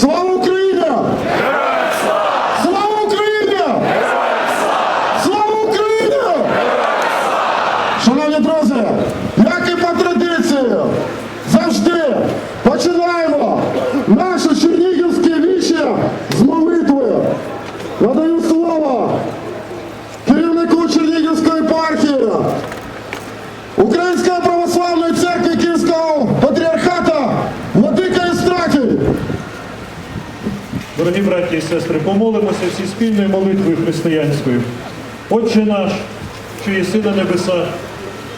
Слава Україні! Слава Україні! Слава Україні! Шановні друзі, як і по традиції, завжди починаємо наше чернігівське віче з молитви. Надаю слово керівнику Чернігівської епархії, Дорогі браті і сестри, помолимося всі спільною молитвою християнською. Отче наш, що єси на небесах,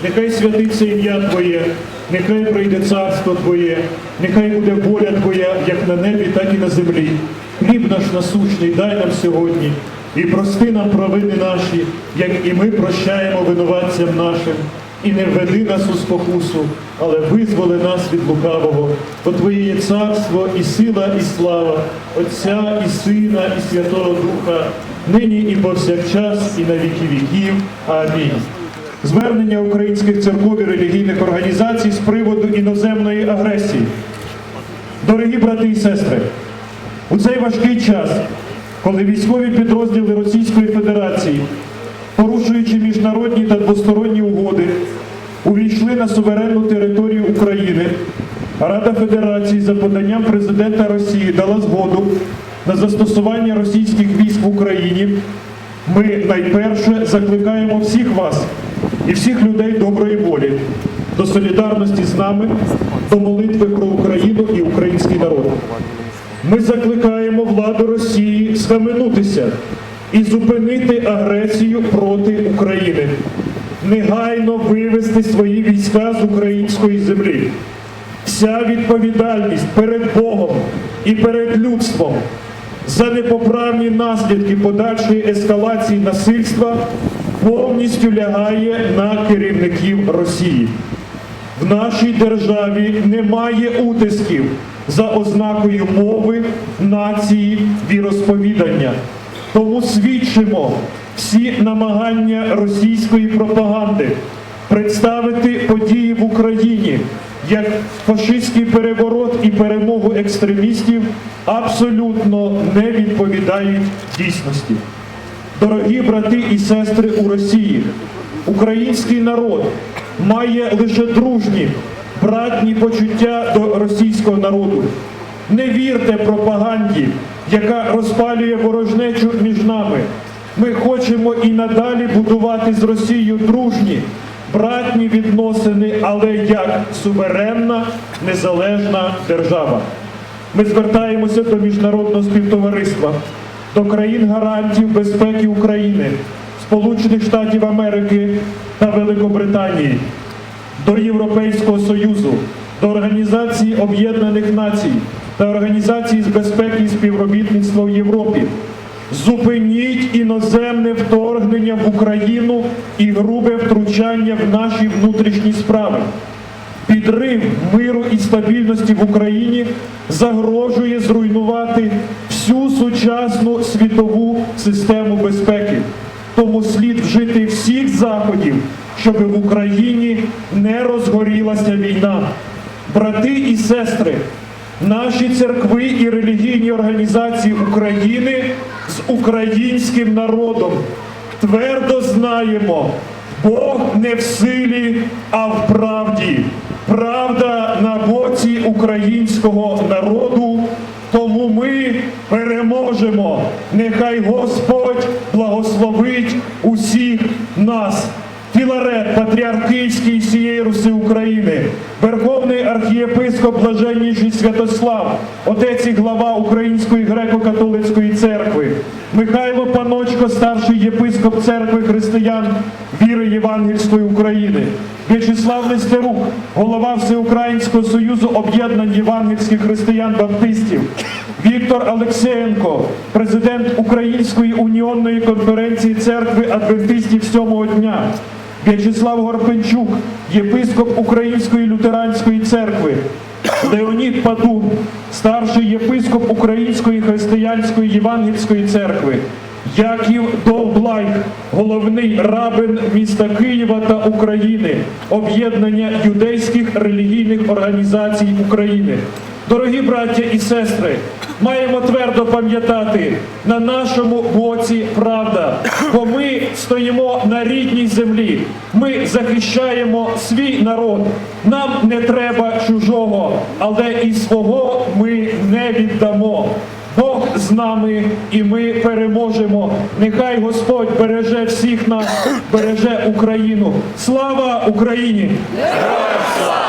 нехай святиться ім'я Твоє, нехай прийде царство Твоє, нехай буде воля Твоя, як на небі, так і на землі. Хліб наш насущний дай нам сьогодні, і прости нам провини наші, як і ми прощаємо винуватцям нашим. І не введи нас у спокусу, але визволи нас від лукавого. Бо Твоє є царство, і сила, і слава, Отця і Сина, і Святого Духа, нині і повсякчас, і на віки віків. Амінь. Звернення українських церков і релігійних організацій з приводу іноземної агресії. Дорогі брати і сестри, у цей важкий час, коли військові підрозділи Російської Федерації, порушуючи міжнародні та двосторонні угоди, увійшли на суверенну територію України, Рада Федерації за поданням президента Росії дала згоду на застосування російських військ в Україні. Ми найперше закликаємо всіх вас і всіх людей доброї волі до солідарності з нами, до молитви про Україну і український народ. Ми закликаємо владу Росії схаменутися і зупинити агресію проти України, негайно вивести свої війська з української землі. Вся відповідальність перед Богом і перед людством за непоправні наслідки подальшої ескалації насильства повністю лягає на керівників Росії. В нашій державі немає утисків за ознакою мови, нації, віросповідання. Тому свідчимо всі намагання російської пропаганди представити події в Україні як фашистський переворот і перемогу екстремістів абсолютно не відповідають дійсності. Дорогі брати і сестри у Росії, український народ має лише дружні, братні почуття до російського народу. Не вірте пропаганді, яка розпалює ворожнечу між нами. Ми хочемо і надалі будувати з Росією дружні, братні відносини, але як суверенна, незалежна держава. Ми звертаємося до міжнародного співтовариства, до країн гарантів безпеки України, Сполучених Штатів Америки та Великобританії, до Європейського Союзу, до Організації Об'єднаних Націй та Організації з безпеки і співробітництва в Європі. Зупиніть іноземне вторгнення в Україну і грубе втручання в наші внутрішні справи. Підрив миру і стабільності в Україні загрожує зруйнувати всю сучасну світову систему безпеки. Тому слід вжити всіх заходів, щоб в Україні не розгорілася війна. Брати і сестри, наші церкви і релігійні організації України з українським народом твердо знаємо, Бог не в силі, а в правді. Правда на боці українського народу. Тому ми переможемо. Нехай Господь благословить усіх нас. Філарет, патріарх Київський всієї Руси України, Верховний архієпископ Блаженніший Святослав, отець і глава Української греко-католицької церкви, Михайло Паночко, старший єпископ церкви християн віри Євангельської України, В'ячеслав Нестерук, голова Всеукраїнського союзу об'єднань євангельських християн-баптистів, Віктор Алексеєнко, президент Української уніонної конференції церкви адвентистів сьомого дня. В'ячеслав Горпенчук, єпископ Української лютеранської церкви, Леонід Падун, старший єпископ Української християнської євангельської церкви, Яків Довблайк, головний рабин міста Києва та України, об'єднання юдейських релігійних організацій України. Дорогі браття і сестри, маємо твердо пам'ятати, на нашому боці правда, бо ми стоїмо на рідній землі. Ми захищаємо свій народ. Нам не треба чужого, але і свого ми не віддамо. Бог з нами і ми переможемо. Нехай Господь береже всіх нас, береже Україну. Слава Україні! Героям слава!